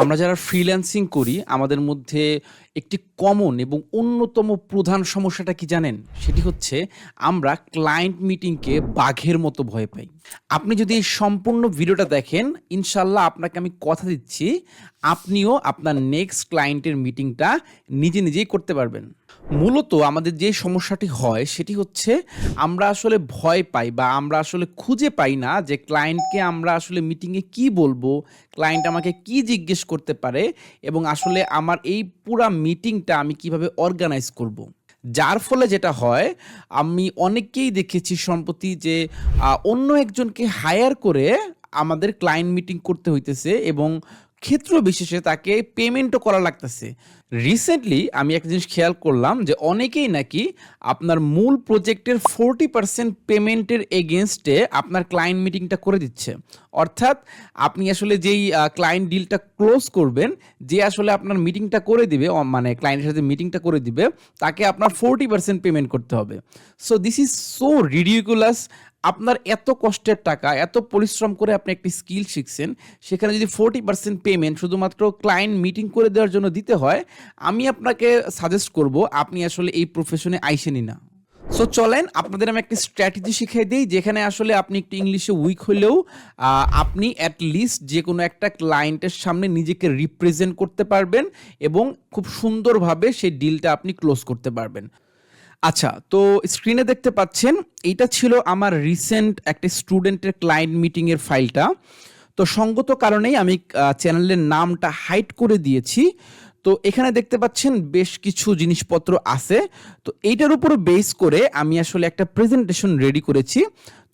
আমরা যারা ফ্রিল্যান্সিং করি, আমাদের মধ্যে একটি কমন এবং অন্যতম প্রধান সমস্যাটা কি জানেন? সেটি হচ্ছে আমরা ক্লায়েন্ট মিটিংকে বাঘের মতো ভয় পাই। আপনি যদি এই সম্পূর্ণ ভিডিওটা দেখেন ইনশাল্লাহ আপনাকে আমি কথা দিচ্ছি, আপনিও আপনার নেক্সট ক্লায়েন্টের মিটিংটা নিজে নিজেই করতে পারবেন। মূলত আমাদের যে সমস্যাটি হয় সেটি হচ্ছে আমরা আসলে ভয় পাই বা আমরা আসলে খুঁজে পাই না যে ক্লায়েন্টকে আমরা আসলে মিটিংয়ে কি বলব ক্লায়েন্ট আমাকে কি জিজ্ঞেস করতে পারে এবং আসলে আমার এই পুরা মিটিংটা আমি কীভাবে অর্গানাইজ করব। যার ফলে যেটা হয়, আমি অনেককেই দেখেছি সম্প্রতি যে অন্য একজনকে হায়ার করে আমাদের ক্লায়েন্ট মিটিং করতে হইতেছে এবং ক্ষেত্র বিশেষে তাকে পেমেন্টও করা লাগতেছে। রিসেন্টলি আমি একটা জিনিস খেয়াল করলাম যে অনেকেই নাকি আপনার মূল প্রজেক্টের ফোরটি পার্সেন্ট পেমেন্টের এগেনস্টে আপনার ক্লায়েন্ট মিটিংটা করে দিচ্ছে। অর্থাৎ আপনি আসলে যেই ক্লায়েন্ট ডিলটা ক্লোজ করবেন, যে আসলে আপনার মিটিংটা করে দিবে মানে ক্লায়েন্টের সাথে মিটিংটা করে দিবে, তাকে আপনার ফোরটি পার্সেন্ট পেমেন্ট করতে হবে। So this is so ridiculous আপনার এত কষ্টের টাকা, এত পরিশ্রম করে আপনি একটি স্কিল শিখছেন, সেখানে যদি ফোরটি পার্সেন্ট পেমেন্ট শুধুমাত্র ক্লায়েন্ট মিটিং করে দেওয়ার জন্য দিতে হয়, আমি আপনাকে সাজেস্ট করব, আপনি আসলে এই প্রফেশনে আইসেনই না। সো চলেন আপনাদের আমি একটি স্ট্র্যাটেজি শিখিয়ে দিই, যেখানে আসলে আপনি একটু ইংলিশে উইক হলেও আপনি অ্যাট লিস্ট যে কোনো একটা ক্লায়েন্টের সামনে নিজেকে রিপ্রেজেন্ট করতে পারবেন এবং খুব সুন্দরভাবে সেই ডিলটা আপনি ক্লোজ করতে পারবেন। আচ্ছা তো স্ক্রিনে দেখতে পাচ্ছেন, এইটা ছিল আমার রিসেন্ট একটা স্টুডেন্টের ক্লায়েন্ট মিটিংয়ের ফাইলটা তো সঙ্গত কারণেই আমি চ্যানেলের নামটা হাইড করে দিয়েছি। তো এখানে দেখতে পাচ্ছেন বেশ কিছু জিনিসপত্র আছে। তো এইটার উপর বেস করে আমি আসলে একটা প্রেজেন্টেশন রেডি করেছি।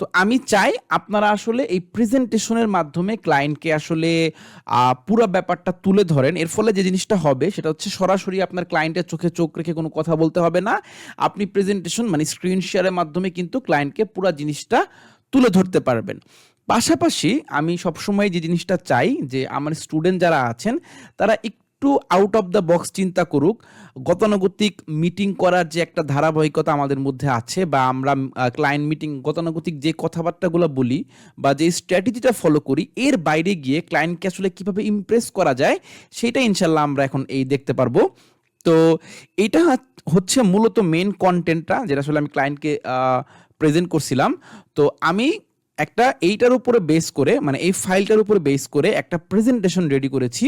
তো আমি চাই আপনারা আসলে এই প্রেজেন্টেশনের মাধ্যমে ক্লায়েন্টকে আসলে পুরো ব্যাপারটা তুলে ধরেন। এর ফলে যে জিনিসটা হবে সেটা হচ্ছে সরাসরি আপনার ক্লায়েন্টের চোখে চোখ রেখে কোনো কথা বলতে হবে না। আপনি প্রেজেন্টেশন মানে স্ক্রিন শেয়ারের মাধ্যমে কিন্তু ক্লায়েন্টকে পুরো জিনিসটা তুলে ধরতে পারবেন। পাশাপাশি আমি সবসময় যে জিনিসটা চাই যে আমার স্টুডেন্ট যারা আছেন, তারা একটু আউট অফ দ্য বক্স চিন্তা করুক। গতানুগতিক মিটিং করার যে একটা ধারাবাহিকতা আমাদের মধ্যে আছে বা আমরা ক্লায়েন্ট মিটিং গতানুগতিক যে কথাবার্তাগুলো বলি বা যে স্ট্র্যাটেজিটা ফলো করি, এর বাইরে গিয়ে ক্লায়েন্টকে আসলে কীভাবে ইমপ্রেস করা যায়, সেটা ইনশাল্লাহ আমরা এখন এই দেখতে পারব। তো এটা হচ্ছে মূলত মেন কন্টেন্টটা যেটা আসলে আমি ক্লায়েন্টকে প্রেজেন্ট করছিলাম। তো আমি একটা এইটার উপরে বেস করে মানে এই ফাইলটার উপরে বেস করে একটা প্রেজেন্টেশন রেডি করেছি।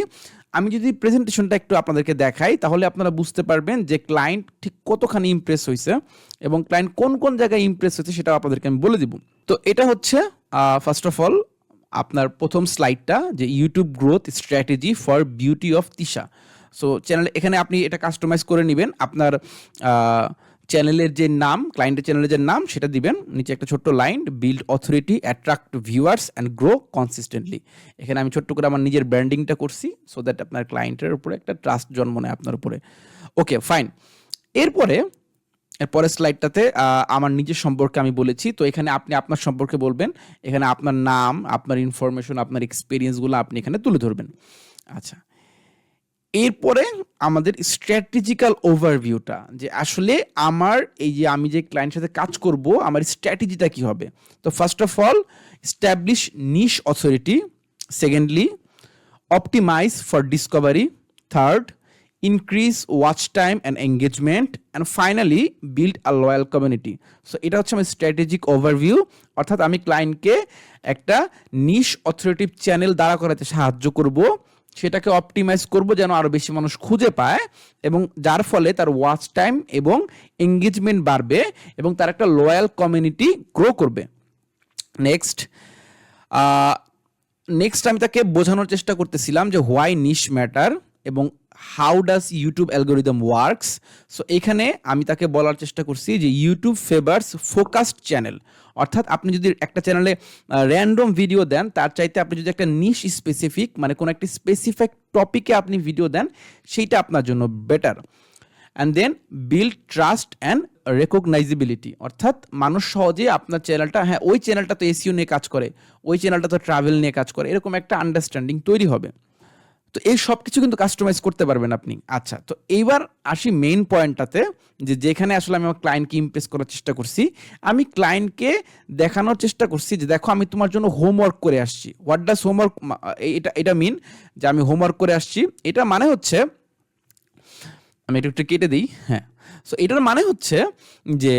আমি যদি প্রেজেন্টেশনটা একটু আপনাদেরকে দেখাই, তাহলে আপনারা বুঝতে পারবেন যে ক্লায়েন্ট ঠিক কতখানি ইমপ্রেস হয়েছে এবং ক্লায়েন্ট কোন কোন জায়গায় ইমপ্রেস হয়েছে সেটা আপনাদেরকে আমি বলে দিব। তো এটা হচ্ছে ফার্স্ট অফ অল আপনার প্রথম স্লাইডটা যে YouTube growth strategy for beauty of Tisha so channel এখানে আপনি এটা কাস্টমাইজ করে নেবেন। আপনার চ্যানেলের যে নাম ক্লায়েন্টের চ্যানেলের যে নাম, সেটা দিবেন। নিচে একটা ছোট্ট line build authority attract viewers and grow consistently এখানে আমি ছোট্ট করে আমার নিজের ব্র্যান্ডিংটা করছি সো দ্যাট আপনার ক্লায়েন্টের উপরে একটা ট্রাস্ট জন্ম নেয় আপনার উপরে। ওকে ফাইন এরপরে এর পরের স্লাইডটাতে আমার নিজের সম্পর্কে আমি বলেছি। তো এখানে আপনি আপনার সম্পর্কে বলবেন। এখানে আপনার নাম, আপনার ইনফরমেশন আপনার এক্সপিরিয়েন্সগুলো আপনি এখানে তুলে ধরবেন। আচ্ছা। এরপরে আমাদের স্ট্র্যাটেজিক্যাল ওভারভিউটা যে আসলে আমার এই যে আমি যে ক্লায়েন্টের সাথে কাজ করব, আমার স্ট্র্যাটেজিটা কি হবে? তো first of all establish niche authority secondly optimise for discovery third increase watch time and engagement and finally build a loyal community so এটা হচ্ছে আমার স্ট্র্যাটেজিক ওভারভিউ অর্থাৎ আমি ক্লায়েন্টকে একটা নিশ অথরিটিভ চ্যানেল দাঁড়া করাতে সাহায্য করব। সেটাকে অপটিমাইজ করব যেন আরও বেশি মানুষ খুঁজে পায় এবং যার ফলে তার ওয়াচ টাইম এবং এঙ্গেজমেন্ট বাড়বে এবং তার একটা লয়াল কমিউনিটি গ্রো করবে। নেক্সট নেক্সট আমি তাকে বোঝানোর চেষ্টা করতেছিলাম যে হোয়াই নিশ ম্যাটার এবং how does YouTube algorithm works so এখানে আমি তাকে বলার চেষ্টা করছি যে ইউটিউব ফেভার্স ফোকাসড চ্যানেল অর্থাৎ আপনি যদি একটা চ্যানেলে র্যান্ডম ভিডিও দেন, তার চাইতে আপনি যদি একটা নিশ স্পেসিফিক মানে কোনো একটি স্পেসিফিক টপিকে আপনি ভিডিও দেন, সেইটা আপনার জন্য better and then build trust and recognisability অর্থাৎ মানুষ সহজে আপনার চ্যানেলটা হ্যাঁ ওই চ্যানেলটা তো এসিও নিয়ে কাজ করে, ওই চ্যানেলটা তো ট্রাভেল নিয়ে কাজ করে, এরকম একটা আন্ডারস্ট্যান্ডিং তৈরি হবে। তো এই সব কিছু কিন্তু কাস্টমাইজ করতে পারবেন আপনি। আচ্ছা তো এইবার আসি মেইন পয়েন্টটাতে যে যেখানে আসলে আমি আমার ক্লায়েন্টকে ইমপ্রেস করার চেষ্টা করছি। আমি ক্লায়েন্টকে দেখানোর চেষ্টা করছি যে, দেখো, আমি তোমার জন্য হোমওয়ার্ক করে আসছি। হোয়াট ডাস হোমওয়ার্ক এটা এটা মিন যে আমি হোমওয়ার্ক করে আসছি। এটা মানে হচ্ছে, আমি একটু একটু কেটে দিই হ্যাঁ। সো এটার মানে হচ্ছে যে,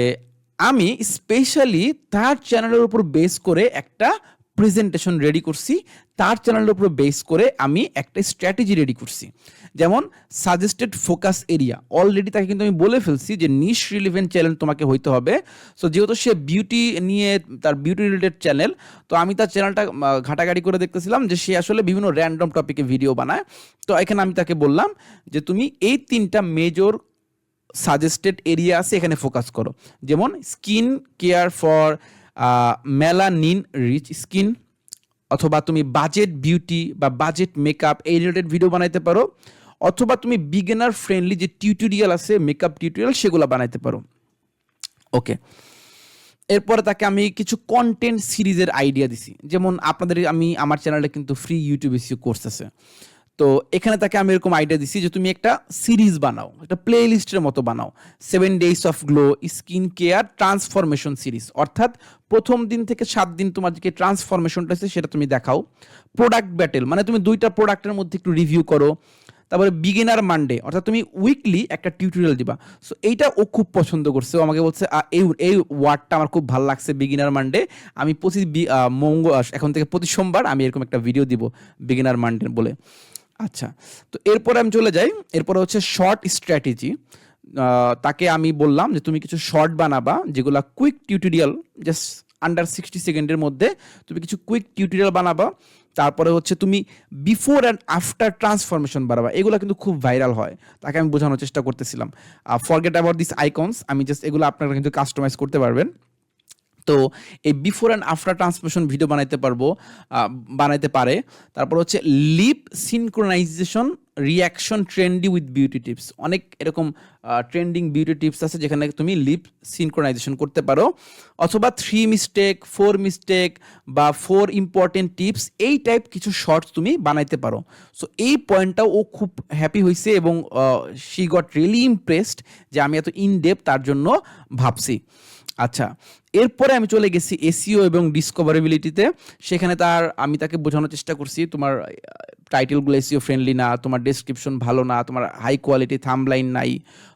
আমি স্পেশালি তার চ্যানেলের উপর বেস করে একটা প্রেজেন্টেশন রেডি করছি। তার চ্যানেলের উপর বেস করে আমি একটা স্ট্র্যাটেজি রেডি করছি। যেমন সাজেস্টেড ফোকাস এরিয়া অলরেডি তাকে কিন্তু আমি বলে ফেলছি যে নিশ রিলিভেন্ট চ্যানেল তোমাকে হইতে হবে। সো যেহেতু সে বিউটি নিয়ে তার বিউটি রিলেটেড চ্যানেল তো আমি তার চ্যানেলটা ঘাটাঘাটি করে দেখতেছিলাম যে সে আসলে বিভিন্ন র্যান্ডম টপিকে ভিডিও বানায়। তো এখানে আমি তাকে বললাম যে তুমি এই তিনটা মেজর সাজেস্টেড এরিয়া আছে এখানে ফোকাস করো। যেমন skin care for melanin rich skin অথবা তুমি বাজেট বিউটি বা বাজেট মেকআপ এই রিলেটেড ভিডিও বানাইতে পারো, অথবা তুমি বিগিনার ফ্রেন্ডলি যে টিউটোরিয়াল আছে মেকআপ টিউটোরিয়াল সেগুলো বানাইতে পারো। ওকে এরপরে তাকে আমি কিছু কন্টেন্ট সিরিজের আইডিয়া দিছি। যেমন আপনাদের, আমি, আমার চ্যানেলে কিন্তু ফ্রি ইউটিউব এসিও কোর্স আছে। তো এখানে তাকে আমি এরকম আইডিয়া দিছি যে তুমি একটা সিরিজ বানাও একটা প্লে লিস্টের মতো বানাও। Seven days of glow skin care transformation series অর্থাৎ প্রথম দিন থেকে সাত দিন তোমার যে ট্রান্সফরমেশনটা আছে সেটা তুমি দেখাও। প্রোডাক্ট ব্যাটেল মানে তুমি দুইটা প্রোডাক্টের মধ্যে একটু রিভিউ করো। তারপরে বিগিনার মানডে অর্থাৎ তুমি উইকলি একটা টিউটোরিয়াল দিবা। সো এইটা ও খুব পছন্দ করছে। ও আমাকে বলছে এই এই ওয়ার্ডটা আমার খুব ভালো লাগছে বিগিনার মানডে আমি প্রতি বি- আ, মঙ্গ এখন থেকে প্রতি সোমবার আমি এরকম একটা ভিডিও দিব বিগিনার মানডে বলে। আচ্ছা তো এরপরে আমি চলে যাই। এরপরে হচ্ছে শর্ট স্ট্র্যাটেজি তাকে আমি বললাম যে, তুমি কিছু শর্ট বানাবা, যেগুলা quick tutorial just under sixty সেকেন্ডের মধ্যে তুমি কিছু কুইক টিউটোরিয়াল বানাবা। তারপরে হচ্ছে তুমি বিফোর অ্যান্ড আফটার ট্রান্সফরমেশন বানাবা এগুলো কিন্তু খুব ভাইরাল হয়। তাকে আমি বোঝানোর চেষ্টা করতেছিলাম। ফরগেট অ্যাবাউট দিস আইকনস আমি জাস্ট এগুলো আপনারা কিন্তু কাস্টমাইজ করতে পারবেন। তো এই before and after transmission video বানাইতে পারব বানাইতে পারে। তারপর হচ্ছে lip synchronisation reaction trendy with beauty tips অনেক এরকম ট্রেন্ডিং বিউটি টিপস আছে যেখানে তুমি লিপ সিনক্রোনাইজেশন করতে পারো। অথবা থ্রি মিস্টেক ফোর মিস্টেক বা ফোর ইম্পর্টেন্ট টিপস এই টাইপ কিছু শর্টস তুমি বানাইতে পারো। সো এই পয়েন্টটাও ও খুব হ্যাপি হয়েছে এবং শি গট রিয়েলি ইমপ্রেসড যে আমি এত ইন ডেপ তার জন্য ভাবছি। আচ্ছা এরপরে আমি চলে গেছি এসিও এবং ডিসকভারেবিলিটিতে সেখানে তার, আমি তাকে বোঝানোর চেষ্টা করছি, তোমার টাইটেলগুলো এসিও ফ্রেন্ডলি না, তোমার ডেসক্রিপশন ভালো না, তোমার হাই কোয়ালিটি থামলাইন নাই,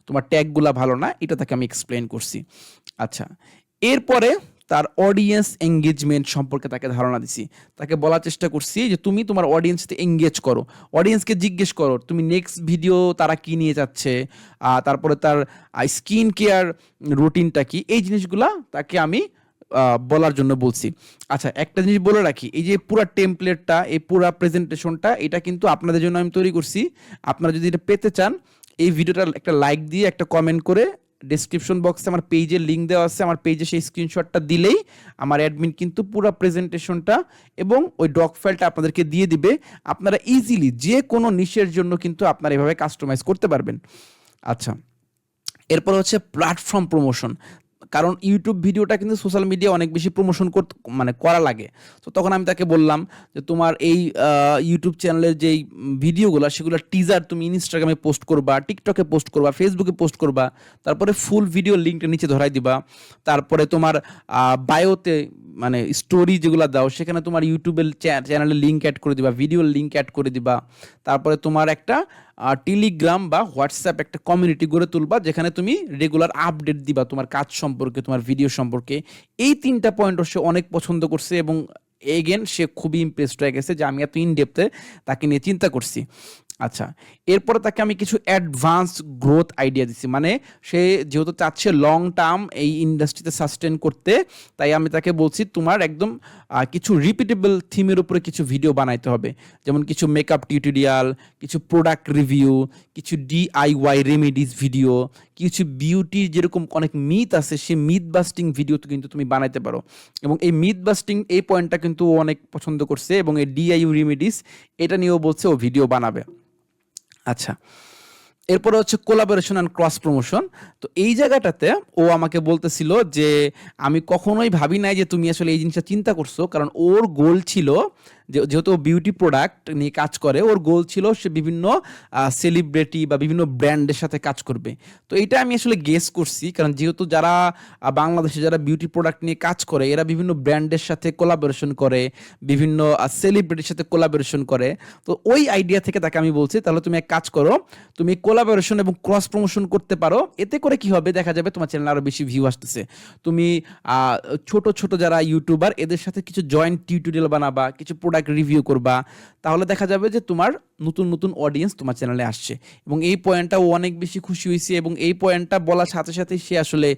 তোমার ট্যাগগুলো ভালো না, এটা তাকে আমি এক্সপ্লেন করছি। আচ্ছা এরপরে তার অডিয়েন্স এঙ্গেজমেন্ট সম্পর্কে তাকে ধারণা দিছি। তাকে বলার চেষ্টা করছি যে তুমি তোমার অডিয়েন্সকে এঙ্গেজ করো। অডিয়েন্সকে জিজ্ঞেস করো, তুমি নেক্সট ভিডিও তারা কি নিয়ে যাচ্ছে? তারপরে তার স্কিন কেয়ার রুটিনটা কি? এই জিনিসগুলা তাকে আমি বলার জন্য বলছি। আচ্ছা একটা জিনিস বলে রাখি, এই যে পুরো টেমপ্লেটটা এই পুরো প্রেজেন্টেশনটা এটা কিন্তু আপনাদের জন্য আমি তৈরি করছি। আপনারা যদি এটা পেতে চান, এই ভিডিওটা একটা লাইক দিয়ে, একটা কমেন্ট করে ডেসক্রিপশন বক্সে আমার পেজের লিঙ্ক দেওয়া আছে, আমার পেজে সেই স্ক্রিনশটটা দিলেই আমার অ্যাডমিন কিন্তু পুরো প্রেজেন্টেশনটা এবং ওই ডক ফাইলটা আপনাদেরকে দিয়ে দিবে। আপনারা ইজিলি যে কোনো নিশের জন্য কিন্তু আপনারা এভাবে কাস্টমাইজ করতে পারবেন। আচ্ছা এরপর হচ্ছে প্ল্যাটফর্ম প্রমোশন কারণ ইউটিউব ভিডিওটা কিন্তু সোশ্যাল মিডিয়া অনেক বেশি প্রমোশন করতে মানে করা লাগে। তো তখন আমি তাকে বললাম যে, তোমার এই ইউটিউব চ্যানেলের যেই ভিডিওগুলো সেগুলো টিজার তুমি ইনস্টাগ্রামে পোস্ট করবা টিকটকে পোস্ট করবা ফেসবুকে পোস্ট করবা, তারপরে ফুল ভিডিও লিঙ্কটা নিচে ধরাই দিবা, তারপরে তোমার বায়োতে মানে স্টোরি যেগুলো দাও, সেখানে তোমার ইউটিউবের চ্যানেলের লিঙ্ক অ্যাড করে দিবা ভিডিওর লিঙ্ক অ্যাড করে দিবা, তারপরে তোমার একটা টেলিগ্রাম বা হোয়াটসঅ্যাপ একটা কমিউনিটি গড়ে তুলবা, যেখানে তুমি রেগুলার আপডেট দিবা তোমার কাজ সম্পর্কে, তোমার ভিডিও সম্পর্কে। এই তিনটা পয়েন্ট সে অনেক পছন্দ করছে এবং এগেন সে খুবই ইমপ্রেসড হয়ে গেছে যে আমি এত ইনডেপথে তাকে নিয়ে চিন্তা করছি। আচ্ছা এরপরে তাকে আমি কিছু অ্যাডভান্স গ্রোথ আইডিয়া দিচ্ছি মানে সে যেহেতু চাচ্ছে লং টার্ম এই ইন্ডাস্ট্রিতে সাস্টেন করতে, তাই আমি তাকে বলছি তোমার একদম কিছু রিপিটেবল থিমের উপরে কিছু ভিডিও বানাইতে হবে। যেমন কিছু মেকআপ টিউটোরিয়াল কিছু প্রোডাক্ট রিভিউ কিছু ডিআইওয়াই রেমেডিস ভিডিও কিছু বিউটি যেরকম অনেক মিথ আছে সেই মিথ বাস্টিং ভিডিও তো কিন্তু তুমি বানাইতে পারো। এবং এই মিথ বাস্টিং এই পয়েন্টটা কিন্তু অনেক পছন্দ করছে এবং এই ডিআইউ রেমেডিস এটা নিয়েও বলছে ও ভিডিও বানাবে। আচ্ছা। এরপরে হচ্ছে কোলাবোরেশন অ্যান্ড ক্রস প্রমোশন তো এই জায়গাটাতে ও আমাকে বলতেছিল যে, আমি কখনোই ভাবি নাই যে তুমি আসলে এই জিনিসটা চিন্তা করছ। কারণ ওর গোল ছিল যেহেতু বিউটি প্রোডাক্ট নিয়ে কাজ করে, ওর গোল ছিল সে বিভিন্ন সেলিব্রিটি বা বিভিন্ন ব্র্যান্ডের সাথে কাজ করবে। তো এটা আমি আসলে গেস করছি, কারণ যেহেতু যারা বাংলাদেশে যারা বিউটি প্রোডাক্ট নিয়ে কাজ করে, এরা বিভিন্ন ব্র্যান্ডের সাথে কোলাবোরেশন করে, বিভিন্ন সেলিব্রিটির সাথে কোলাবোরেশন করে। তো ওই আইডিয়া থেকে তাকে আমি বলছি, তাহলে তুমি এক কাজ করো, তুমি কোলাবোরেশন এবং ক্রস প্রমোশন করতে পারো, এতে করে কি হবে দেখা যাবে তোমার চ্যানেল আরও বেশি ভিউ আসতেছে। তুমি ছোট ছোট যারা ইউটিউবার এদের সাথে কিছু জয়েন্ট টিউটোরিয়াল বানাবা, কিছু প্রোডাক্ট রিভিউ করবা, তাহলে দেখা যাবে যে তোমার নতুন নতুন অডিয়েন্স তোমার চ্যানেলে আসছে। এবং এই পয়েন্টটা ও অনেক বেশি খুশি হয়েছে এবং এই পয়েন্টটা বলার সাথে সাথে সে আসলে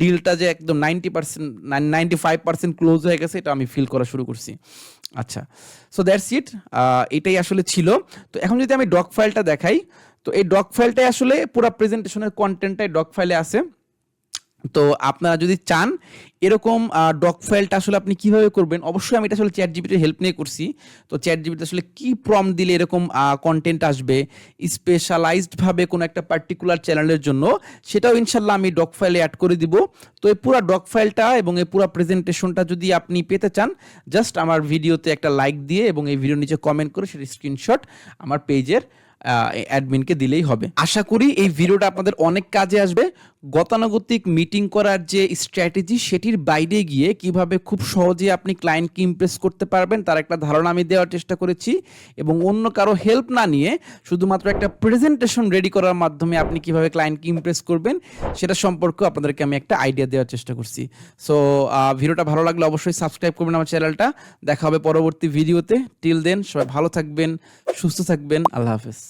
ডিলটা যে একদম ninety percent ninety five percent close হয়ে গেছে, এটা আমি ফিল করা শুরু করছি। আচ্ছা সো দ্যাটস ইট এটাই আসলে ছিল। তো এখন যদি আমি ডক ফাইলটা দেখাই, তো এই ডক ফাইলটাই আসলে পুরো প্রেজেন্টেশনের কন্টেন্টটাই ডক ফাইলে আছে। তো আপনারা যদি চান, এরকম ডক ফাইলটা আসলে আপনি কীভাবে করবেন, অবশ্যই আমি এটা আসলে চ্যাট জিবিটির হেল্প নিয়ে করছি। তো চ্যাট জিবিতে আসলে কি প্রম দিলে এরকম কন্টেন্ট আসবে স্পেশালাইজডভাবে কোনো একটা পার্টিকুলার চ্যানেলের জন্য, সেটাও ইনশাল্লাহ আমি ডক ফাইলে অ্যাড করে দিব। তো এই পুরো ডক ফাইলটা এবং এই পুরো প্রেজেন্টেশনটা যদি আপনি পেতে চান জাস্ট আমার ভিডিওতে একটা লাইক দিয়ে এবং এই ভিডিওর নিচে কমেন্ট করে সেটা স্ক্রিনশট আমার পেজের অ্যাডমিনকে দিলেই হবে। আশা করি এই ভিডিওটা আপনাদের অনেক কাজে আসবে। গতানুগতিক মিটিং করার যে স্ট্র্যাটেজি সেটির বাইরে গিয়ে কীভাবে খুব সহজে আপনি ক্লায়েন্টকে ইমপ্রেস করতে পারবেন, তার একটা ধারণা আমি দেওয়ার চেষ্টা করেছি। এবং অন্য কারও হেল্প না নিয়ে শুধুমাত্র একটা প্রেজেন্টেশন রেডি করার মাধ্যমে আপনি কীভাবে ক্লায়েন্টকে ইমপ্রেস করবেন, সেটা সম্পর্কে আপনাদেরকে আমি একটা আইডিয়া দেওয়ার চেষ্টা করছি। সো ভিডিওটা ভালো লাগলে অবশ্যই সাবস্ক্রাইব করবেন আমার চ্যানেলটা দেখা হবে পরবর্তী ভিডিওতে টিল দেন সবাই ভালো থাকবেন, সুস্থ থাকবেন। আল্লাহ হাফেজ।